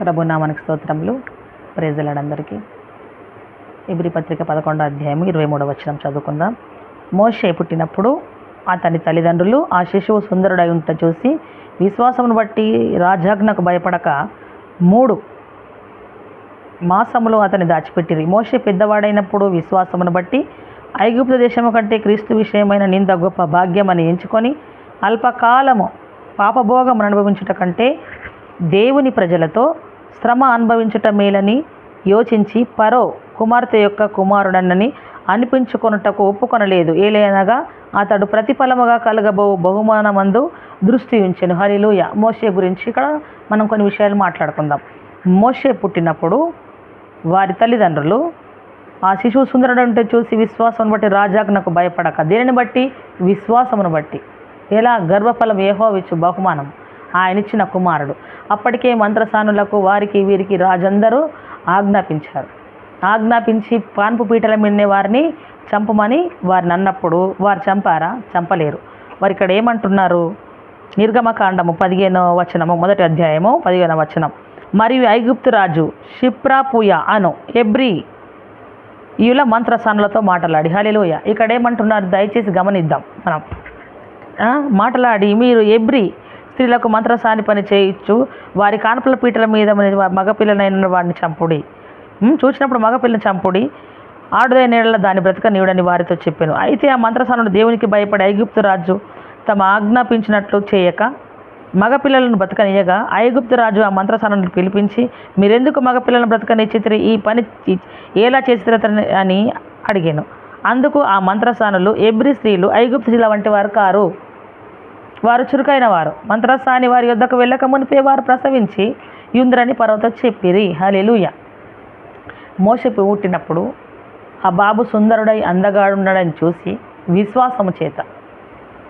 ప్రభునామానికి స్తోత్రములు. ప్రేజలాడందరికీ ఇబ్రి పత్రిక పదకొండో అధ్యాయం ఇరవై మూడవ వచనం చదువుకుందాం. మోషే పుట్టినప్పుడు అతని తల్లిదండ్రులు ఆ శిశువు సుందరుడై ఉంట చూసి విశ్వాసమును బట్టి రాజాజ్ఞకు భయపడక మూడు మాసములు అతని దాచిపెట్టిరి. మోషే పెద్దవాడైనప్పుడు విశ్వాసమును బట్టి ఐగుప్త దేశము కంటే క్రీస్తు విషయమైన నింద గొప్ప భాగ్యమని ఎంచుకొని అల్పకాలము పాపభోగమును అనుభవించుట కంటే దేవుని ప్రజలతో శ్రమ అనుభవించుట మేలని యోచించి పరో కుమార్తె యొక్క కుమారుడన్నని అనిపించుకొనుటకు ఒప్పుకొనలేదు. ఏలైనగా అతడు ప్రతిఫలముగా కలగబో బహుమానమందు దృష్టి ఉంచెను. హరిలుయ మోషే గురించి ఇక్కడ మనం కొన్ని విషయాలు మాట్లాడుకుందాం. మోషే పుట్టినప్పుడు వారి తల్లిదండ్రులు ఆ శిశువు సుందరుడంటే చూసి విశ్వాసమును బట్టి రాజాజ్ఞకు భయపడక. దేనిని బట్టి? విశ్వాసమును బట్టి. ఎలా? గర్భఫలం ఏహోవిచ్చు బహుమానం. ఆయన ఇచ్చిన కుమారుడు. అప్పటికే మంత్రసానులకు వారికి వీరికి రాజందరూ ఆజ్ఞాపించారు. ఆజ్ఞాపించి పాన్పు పీటల మిన్నే వారిని చంపమని వారిని అన్నప్పుడు వారు చంపారా? చంపలేరు. వారు ఇక్కడ ఏమంటున్నారు? నిర్గమకాండము పదిహేనో వచనము మొదటి అధ్యాయము పదిహేనో వచనం. మరియు ఐగుప్తు రాజు షిప్రాపుయ అను ఎబ్రి ఈయుల మంత్రసానులతో మాట్లాడి. హలిలోయ ఇక్కడ ఏమంటున్నారు దయచేసి గమనిద్దాం. మనం మాట్లాడి. మీరు ఎబ్రి స్త్రీలకు మంత్రసాని పని చేయొచ్చు. వారి కానుపల పీటల మీద మగపిల్లనైన వాడిని చంపుడి. చూసినప్పుడు మగపిల్లని చంపుడి. ఆడుదైన నీళ్ళ దాని బ్రతక నీవుడని వారితో చెప్పాను. అయితే ఆ మంత్రసానుడు దేవునికి భయపడి ఐగుప్తు రాజు తమ ఆజ్ఞాపించినట్లు చేయక మగపిల్లలను బ్రతకనీయగా ఐగుప్తు రాజు ఆ మంత్రసానుడిని పిలిపించి మీరెందుకు మగపిల్లలను బ్రతకనిచ్చితిరి ఈ పని ఎలా చేసిరతని అని అడిగాను. అందుకు ఆ మంత్రసానులు ఎబ్రి స్త్రీలు ఐగుప్తు స్త్రీల వంటి వారు కారు. వారు చురుకైన వారు మంత్రస్థాని వారి యొద్దకు వెళ్ళక మునిపే వారు ప్రసవించి యుంద్రని పర్వత చెప్పిరి. హలెలుయ మోసపు పుట్టినప్పుడు ఆ బాబు సుందరుడై అందగాడున్నాడని చూసి విశ్వాసము చేత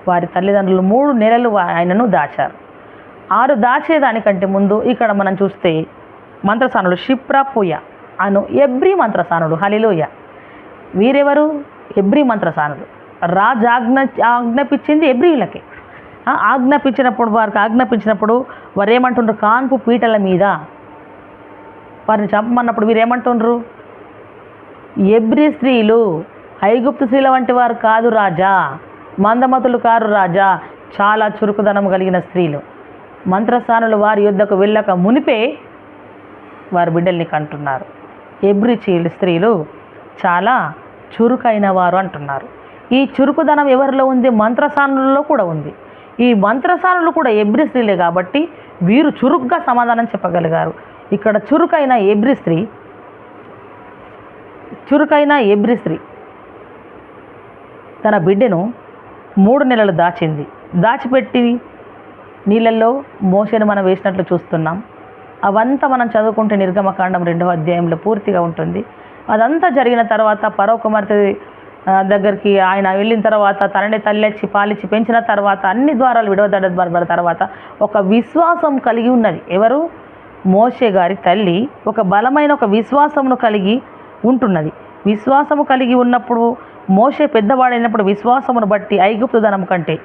వారి తల్లిదండ్రులు మూడు నెలలు ఆయనను దాచారు. ఆరు దాచేదానికంటే ముందు ఇక్కడ మనం చూస్తే మంత్రసానుడు షిప్రాపుయ అను ఎబ్రి మంత్రసానుడు హలిలోయ వీరెవరు? ఎబ్రి మంత్రసానుడు రాజాజ్ఞ ఆజ్ఞ ఆజ్ఞాపించింది ఎబ్రిలకే ఆజ్ఞాపించినప్పుడు వారికి ఆజ్ఞాపించినప్పుడు వారు ఏమంటుండ్రు కాన్పు పీటల మీద. వారిని చంపమన్నప్పుడు వీరు ఏమంటుండ్రు ఎబ్రి స్త్రీలు ఐగుప్తు స్త్రీల వంటి వారు కాదు రాజా. మందమతులు కారు రాజా. చాలా చురుకుదనం కలిగిన స్త్రీలు. మంత్రస్థానులు వారి యుద్ధకు వెళ్ళక మునిపే వారి బిడ్డల్ని కంటున్నారు. ఎబ్రి చీలు స్త్రీలు చాలా చురుకైన వారు అంటున్నారు. ఈ చురుకుదనం ఎవరిలో ఉంది? మంత్రసానులలో కూడా ఉంది. ఈ మంత్రసానులు కూడా ఎబ్రి స్త్రీలే కాబట్టి వీరు చురుగ్గా సమాధానం చెప్పగలిగారు. ఇక్కడ చురుకైన ఎబ్రి స్త్రీ చురుకైన ఎబ్రి స్త్రీ తన బిడ్డను మూడు నెలలు దాచింది. దాచిపెట్టి నీళ్ళల్లో మోసను మనం వేసినట్లు చూస్తున్నాం. అవంతా మనం చదువుకుంటే నిర్గమకాండం రెండవ అధ్యాయంలో పూర్తిగా ఉంటుంది. అదంతా జరిగిన తర్వాత పరో కుమార్తె దగ్గరికి ఆయన వెళ్ళిన తర్వాత తనని తల్లెచ్చి పాలిచ్చి పెంచిన తర్వాత అన్ని ద్వారాలు విడవదడ తర్వాత ఒక విశ్వాసం కలిగి ఉన్నది. ఎవరు? మోషే గారి తల్లి ఒక బలమైన ఒక విశ్వాసమును కలిగి ఉంటున్నది. విశ్వాసము కలిగి ఉన్నప్పుడు మోషే పెద్దవాడైనప్పుడు విశ్వాసమును బట్టి ఐగుప్తు ధనం కంటే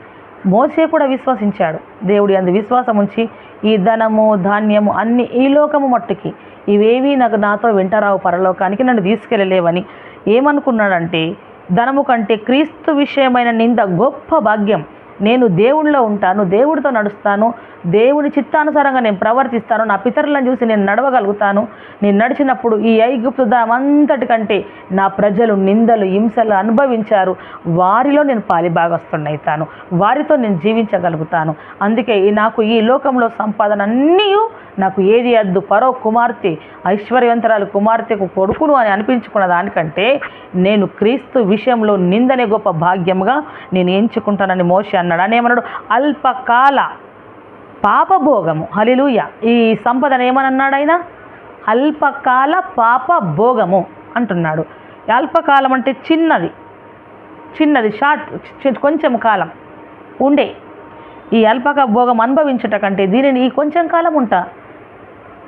మోసే కూడా విశ్వసించాడు. దేవుడి అందు విశ్వాసం ఉంచి ఈ ధనము ధాన్యము అన్ని ఈ లోకము మట్టుకి ఇవేవి నాకు నాతో వెంటరావు పరలోకానికి నన్ను తీసుకెళ్ళలేవని ఏమనుకున్నాడంటే ధనము కంటే క్రీస్తు విషయమైన నింద గొప్ప భాగ్యం. నేను దేవుణ్ణిలో ఉంటాను దేవుడితో నడుస్తాను దేవుని చిత్తానుసారంగా నేను ప్రవర్తిస్తాను నా పితరులను చూసి నేను నడవగలుగుతాను. నేను నడిచినప్పుడు ఈ ఐగుప్తు అంతటి కంటే నా ప్రజలు నిందలు హింసలు అనుభవించారు. వారిలో నేను పాలిభాగస్తున్నైతాను వారితో నేను జీవించగలుగుతాను. అందుకే నాకు ఈ లోకంలో సంపాదన అన్నీ నాకు ఏది అద్దు? పరో కుమార్తె ఐశ్వర్యవంతరాలు కుమార్తెకు కొడుకును అని అనిపించుకున్న దానికంటే నేను క్రీస్తు విషయంలో నిందనే గొప్ప భాగ్యముగా నేను ఎంచుకుంటానని మోషి అన్నాడు. అని ఏమన్నాడు? అల్పకాల పాపభోగము. హలిలుయ ఈ సంపదను ఏమనన్నాడు ఆయన? అల్పకాల పాప భోగము అంటున్నాడు. అల్పకాలం అంటే చిన్నది. చిన్నది షార్ట్ కొంచెం కాలం ఉండే. ఈ అల్పక భోగం అనుభవించుట కంటే దీనిని ఈ కొంచెం కాలం ఉంటా.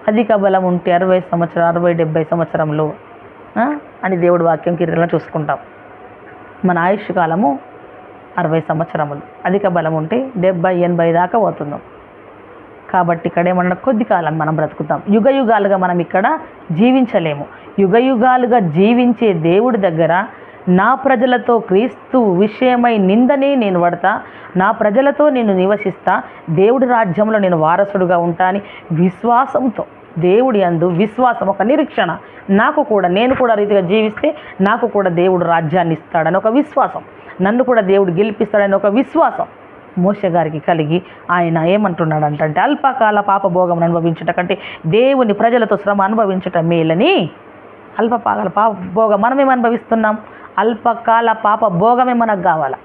అధిక బలం ఉంటే అరవై సంవత్సరం అరవై డెబ్బై సంవత్సరంలో అని దేవుడు వాక్యం కిరీటంలో చూసుకుంటాం. మన ఆయుష్ కాలము అరవై సంవత్సరములు. అధిక బలం ఉంటే డెబ్బై ఎనభై దాకా పోతున్నాం. కాబట్టి ఇక్కడేమన్నా కొద్ది కాలం మనం బ్రతుకుతాం. యుగ యుగాలుగా మనం ఇక్కడ జీవించలేము. యుగ యుగాలుగా జీవించే దేవుడి దగ్గర నా ప్రజలతో క్రీస్తు విషయమై నిందని నేను పడతా నా ప్రజలతో నేను నివసిస్తా దేవుడి రాజ్యంలో నేను వారసుడుగా ఉంటా అని విశ్వాసంతో. దేవుడి అందు విశ్వాసం ఒక నిరీక్షణ. నాకు కూడా నేను కూడా రీతిగా జీవిస్తే నాకు కూడా దేవుడు రాజ్యాన్ని ఇస్తాడని ఒక విశ్వాసం. నన్ను కూడా దేవుడు గెలిపిస్తాడని ఒక విశ్వాసం మోస గారికి కలిగి ఆయన ఏమంటున్నాడంటే అల్పకాల పాపభోగం అనుభవించట కంటే దేవుని ప్రజలతో శ్రమ అనుభవించటం మేలని అల్పకాల పాప భోగం మనమేం అనుభవిస్తున్నాం? అల్పకాల పాప భోగమే మనకు కావాలా?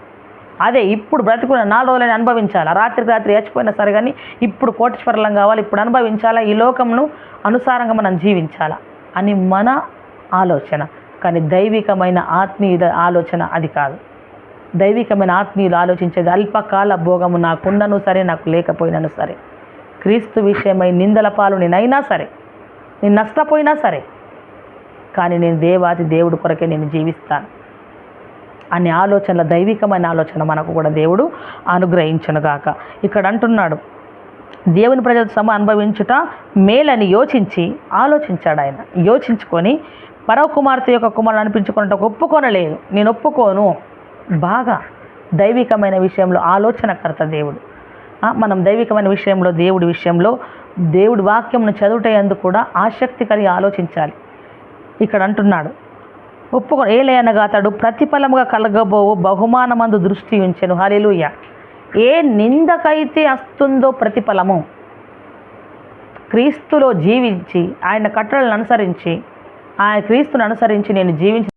అదే ఇప్పుడు బ్రతుకున్న నాలుగు రోజులని అనుభవించాలా? రాత్రి రాత్రి ఏచిపోయినా సరే కానీ ఇప్పుడు కోటీశ్వరులం కావాలి ఇప్పుడు అనుభవించాలా? ఈ లోకంను అనుసారంగా మనం జీవించాలా? అని మన ఆలోచన. కానీ దైవికమైన ఆత్మీయ ఆలోచన అది కాదు. దైవికమైన ఆత్మీయులు ఆలోచించేది అల్పకాల భోగము నాకున్నను సరే నాకు లేకపోయినను సరే. క్రీస్తు విషయమై నిందల పాలు నేనైనా సరే నేను నష్టపోయినా సరే కానీ నేను దేవాది దేవుడి కొరకే నేను జీవిస్తాను. అనే ఆలోచనల దైవికమైన ఆలోచన మనకు కూడా దేవుడు అనుగ్రహించనుగాక ఇక్కడ అంటున్నాడు దేవుని ప్రజల సమ అనుభవించుట మేలని యోచించి ఆలోచించాడు ఆయన. యోచించుకొని పరవ కుమార్తె యొక్క కుమారుడు అనిపించుకున్నట్టు ఒప్పుకొనలేదు. నేను ఒప్పుకోను. బాగా దైవికమైన విషయంలో ఆలోచనకర్త దేవుడు. మనం దైవికమైన విషయంలో దేవుడి విషయంలో దేవుడి వాక్యంను చదువుటందుకు కూడా ఆసక్తి కలిగి ఆలోచించాలి. ఇక్కడ అంటున్నాడు ఒప్పుకో ఏలయనగా అతడు ప్రతిఫలముగా కలగబోవు బహుమానమందు దృష్టి ఉంచెను. హలిలుయ ఏ నిందకైతే వస్తుందో ప్రతిఫలము క్రీస్తులో జీవించి ఆయన కట్టడలను అనుసరించి ఆయన క్రీస్తును అనుసరించి నేను జీవించి